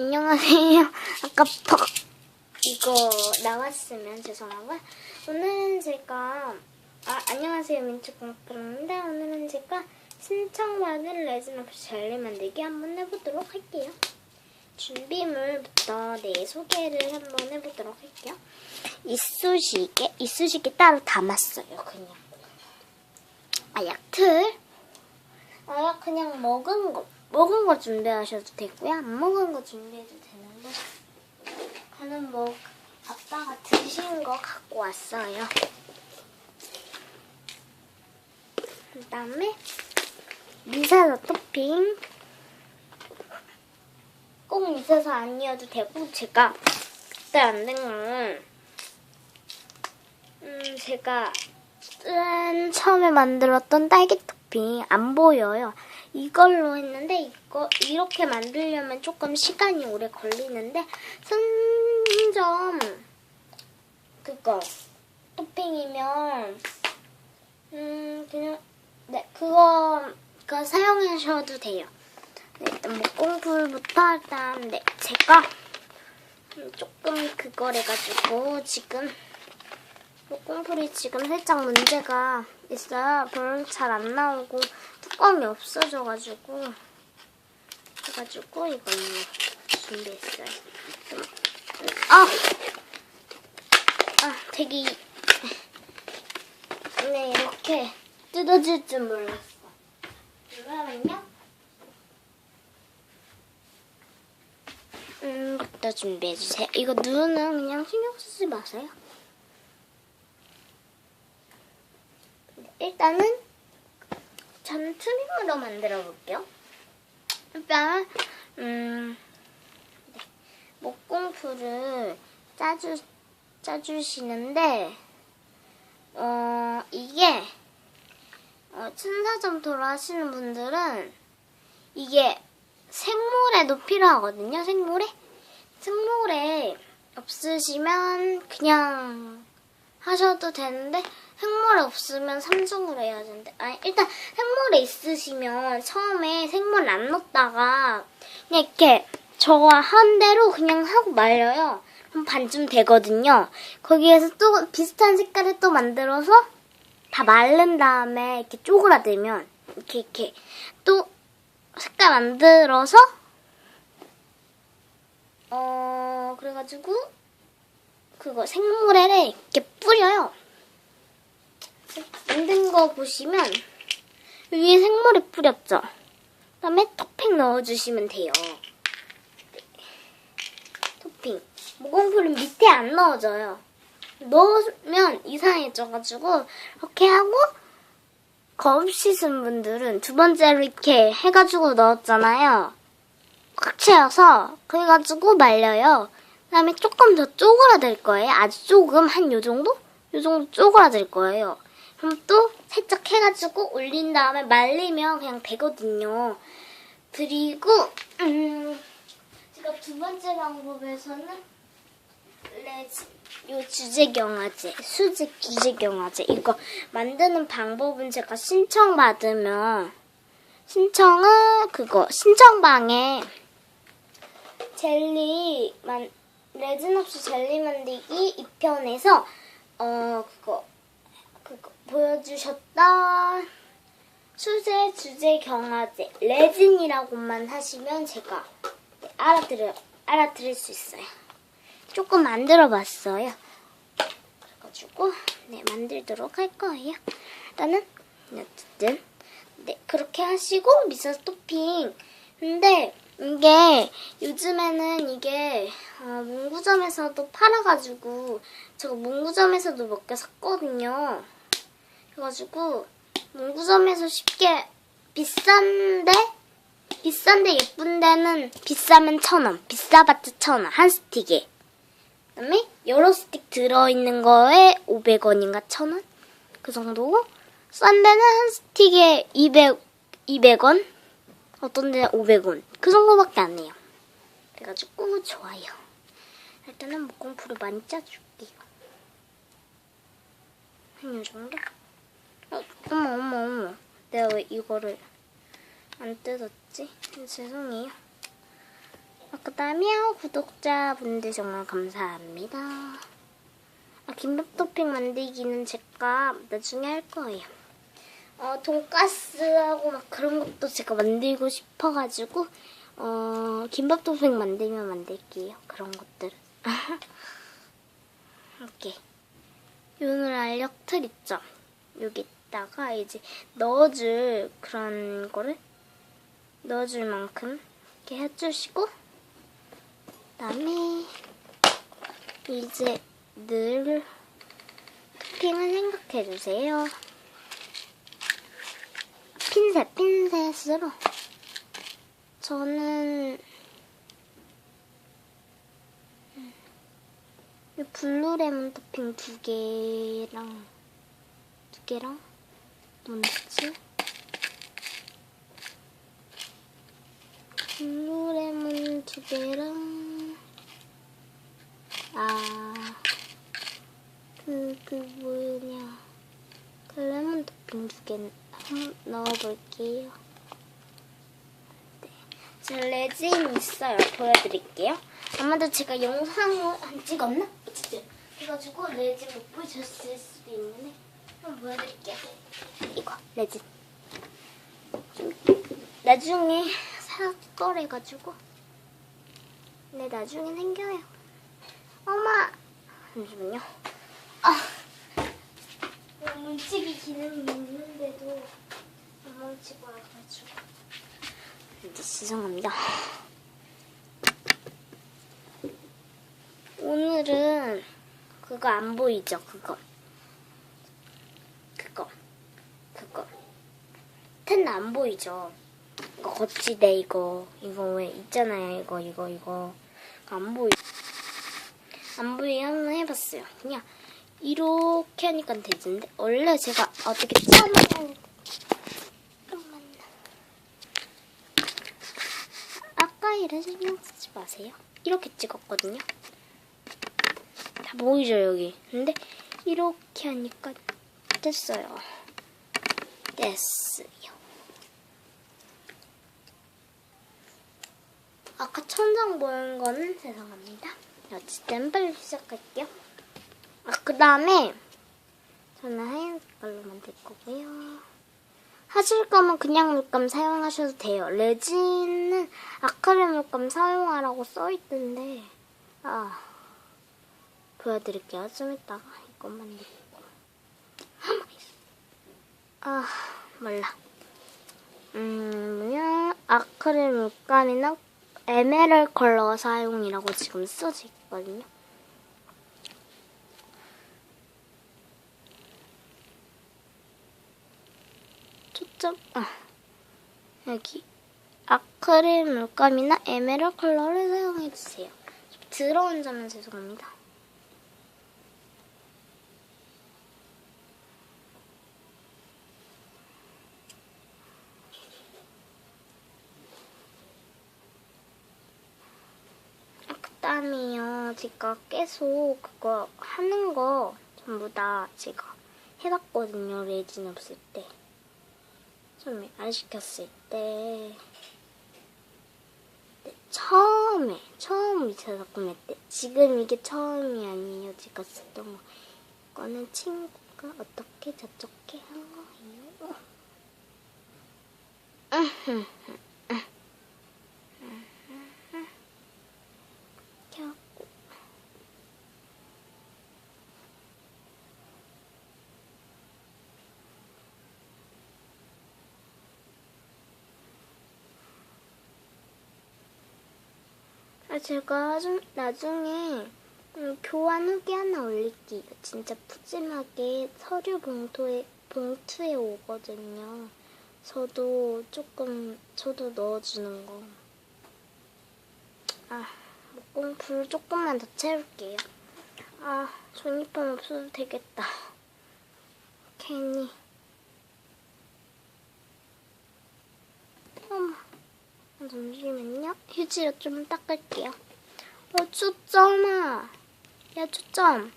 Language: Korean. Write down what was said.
안녕하세요. 아까 퍽 이거 나왔으면 죄송하고요. 오늘은 제가 아 안녕하세요 민초공부인데 오늘은 제가 신청받은 없이 젤리 만들기 한번 해보도록 할게요. 준비물부터 네 소개를 한번 해보도록 할게요. 이쑤시개 이쑤시개 따로 담았어요 그냥. 아약 틀. 아약 그냥 먹은 거 먹은 거 준비하셔도 되고요. 안 먹은 거 준비해도 되는데 저는 뭐 아빠가 드신 거 갖고 왔어요. 그 다음에 미사사 토핑 꼭 미사사 아니어도 되고 제가 그때 안 된 거는 음 제가 짠 처음에 만들었던 딸기 토핑 안 보여요. 이걸로 했는데 이거 이렇게 만들려면 조금 시간이 오래 걸리는데 선점 그거 토핑이면 음 그냥 네 그거 그거 사용하셔도 돼요. 네, 일단 목공풀부터 일단 네 제가 음, 조금 그거래 가지고 지금 목공풀이 지금 살짝 문제가 있어요. 별로 잘 안 나오고 뚜껑이 없어져가지고 그래가지고 이걸로 준비했어요. 좀, 아, 아, 되게 네 이렇게 뜯어질 줄 몰랐어. 그러면요. 음, 부터 준비해주세요. 이거 누는 그냥 신경 쓰지 마세요. 일단은 저는 트림으로 만들어 볼게요. 일단 음 네. 목공풀을 짜주 짜주시는데 어 이게 어, 천사점토로 하시는 분들은 이게 생모래도 필요하거든요. 생모래 생모래 없으시면 그냥 하셔도 되는데 생모래 없으면 삼중으로 해야 되는데 아니 일단 생모래 있으시면 처음에 생모래 안 넣었다가 그냥 이렇게 저거 한 대로 그냥 하고 말려요. 그럼 반쯤 되거든요. 거기에서 또 비슷한 색깔을 또 만들어서 다 마른 다음에 이렇게 쪼그라들면 이렇게 이렇게 또 색깔 만들어서 어 그래가지고 그거 생모래를 이렇게 뿌려요. 만든 거 보시면 위에 생머리 뿌렸죠? 그 다음에 토핑 넣어주시면 돼요. 네. 토핑. 모공풀은 밑에 안 넣어져요. 넣으면 이상해져가지고 이렇게 하고 거울 씻은 분들은 두 번째로 이렇게 해가지고 넣었잖아요. 꽉 채워서 그래가지고 말려요. 그 다음에 조금 더 쪼그라들 거예요. 아주 조금 한 요 정도? 요 정도 쪼그라들 거예요. 그럼 또 살짝 해가지고 올린 다음에 말리면 그냥 되거든요. 그리고 음, 제가 두 번째 방법에서는 레지, 요 주제경화제, 수직 주제경화제 이거 만드는 방법은 제가 신청 받으면 신청은 그거 신청방에 젤리 만 레진 없이 젤리 만들기 2편에서 어 그거 보여주셨던 수제 주제 경화제 레진이라고만 하시면 제가 네, 알아들어 알아들을 수 있어요. 조금 만들어봤어요. 그래가지고 네 만들도록 할 거예요. 일단은 네, 어쨌든 네 그렇게 하시고 미소 토핑. 근데 이게 요즘에는 이게 어, 문구점에서도 팔아가지고 제가 문구점에서도 몇 개 샀거든요. 그래가지고 문구점에서 쉽게 비싼데 비싼데 예쁜 데는 비싸면 천 원, 비싸봤자 천 원, 한 스틱에. 그 다음에 여러 스틱 들어있는 거에 500원인가 천 원? 그 정도고 싼 데는 한 스틱에 200, 200원? 어떤 데는 500원. 그 정도밖에 안 해요. 그래가지고 좋아요. 일단은 목공풀을 많이 짜줄게요. 한요 정도? 어, 어머, 어머, 어머. 내가 왜 이거를 안 뜯었지? 죄송해요. 아, 그 다음에 구독자분들 정말 감사합니다. 아, 김밥 토핑 만들기는 제가 나중에 할 거예요. 어, 돈가스하고 막 그런 것도 제가 만들고 싶어가지고, 어, 김밥 토핑 만들면 만들게요. 그런 것들은. 이렇게. 오늘 알력 틀 있죠? 여기 다가 이제 넣어줄 그런 거를 넣어줄 만큼 이렇게 해주시고, 그다음에 이제 늘 토핑을 생각해 주세요. 핀셋, 핀셋으로. 저는 음, 이 블루 레몬 토핑 두 개랑 두 개랑 뭔지 블루레몬 두 개랑 아, 그, 그, 뭐냐. 그 레몬 토핑 두개 넣어볼게요. 네. 저 레진 있어요. 보여드릴게요. 아마도 제가 영상을 안 찍었나? 그래가지고 레진 못 보여줬을 수도 있는데, 이거, 레진. 좀, 나중에 살 거래가지고. 네, 나중에 생겨요. 엄마! 잠시만요. 아! 뭉치기 기능이 있는데도 안 뭉치고 와가지고. 이제 죄송합니다. 오늘은 그거 안 보이죠? 그거. 그거. 텐안 보이죠? 이거 거치대 이거. 이거 왜 있잖아요. 이거, 이거, 이거. 안 보이. 안 보이게 한번 해봤어요. 그냥 이렇게 하니까 되는데 원래 제가 어떻게 처음 하는 잠깐만. 아까 이런 신경 쓰지 마세요. 이렇게 찍었거든요. 다 보이죠 여기. 근데 이렇게 하니까 됐어요. 됐어요. 아까 천장 보는 거는 죄송합니다. 어쨌든 빨리 시작할게요. 아, 그 다음에 저는 하얀 색깔로 만들 거고요. 하실 거면 그냥 물감 사용하셔도 돼요. 레진은 아크릴 물감 사용하라고 써있던데 아 보여드릴게요. 좀 이따가 이것만 입고 아 몰라. 음 그냥 아크릴 물감이나 에메랄 컬러 사용이라고 지금 써져 있거든요. 초점 아 여기 아크릴 물감이나 에메랄 컬러를 사용해 주세요. 좀 더러운 점은 죄송합니다. 그다음에요 제가 계속 그거 하는 거 전부 다 제가 해봤거든요 레진 없을 때. 처음에 안 시켰을 때. 네, 처음에 처음 제가 구매때 지금 이게 처음이 아니에요. 제가 썼던 거. 이거는 친구가 어떻게 저렇게 한 거예요 이렇게 하고 아, 제가 좀 나중에 음, 교환 후기 하나 올릴게요. 진짜 푸짐하게 서류 봉투에, 봉투에 오거든요. 저도 조금, 저도 넣어주는 거. 아, 목공 불 조금만 더 채울게요. 아, 종이판 없어도 되겠다. 괜히. 어머. 잠시만요. 휴지로 좀 닦을게요. 어, 초점아. 야, 초점.